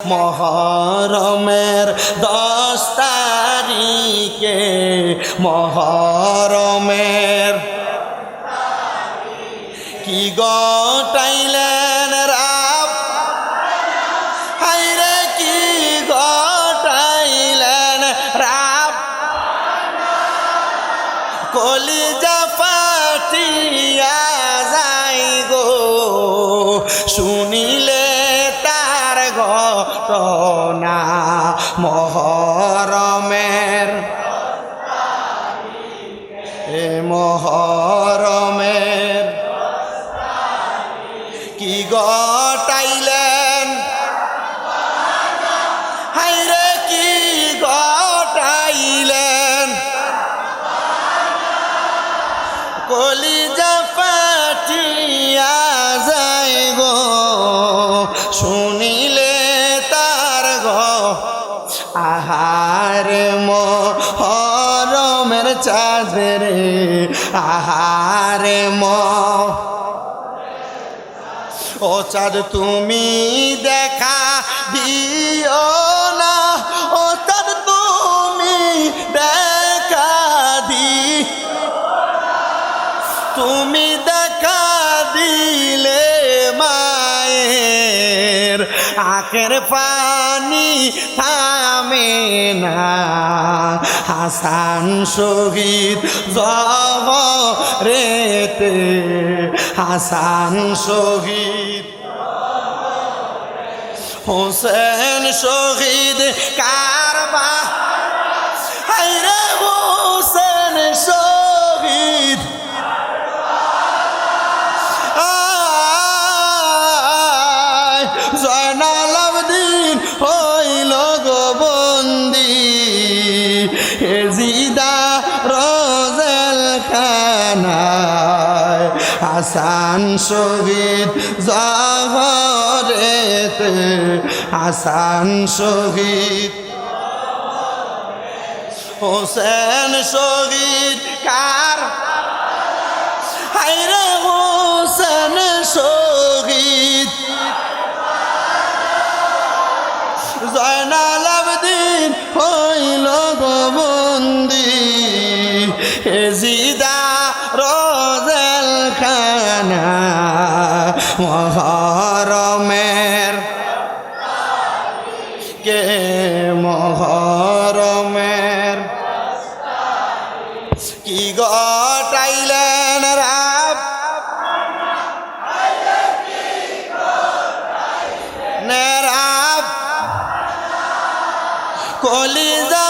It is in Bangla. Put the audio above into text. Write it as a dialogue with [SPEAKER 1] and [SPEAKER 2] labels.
[SPEAKER 1] মহরমের দশ তারিখে মহরমের কি গটাইলেন রাব? হাইরে কি গটাইলেন রাব? কলিজা ফাটিয়া ঘটনা মহরমের এ মহরমের কি গটাইলেন আহার মরমের চাঁদরে আহার ম ও চাঁদ তুমি দেখা দিও না, ও চাঁদ তুমি দেখা দি তুমি দেখা দিলে মায়ের আখের পানি থামে না। হাসান শহীদ জব রেতে হাসান শহীদ। হোসেন শহীদ কারবা খানায় হাসান শহীদ জহরেতে, হাসান শহীদ হোসেন শহীদ কার? হাইরে হোসেন শহীদ। জয়নাল আবদিন হইল গোবন্দি এজিদা রোজেল খানা মহরমের কে মহরমের? কি গটাইলেন রাব? নেরাব কলিজা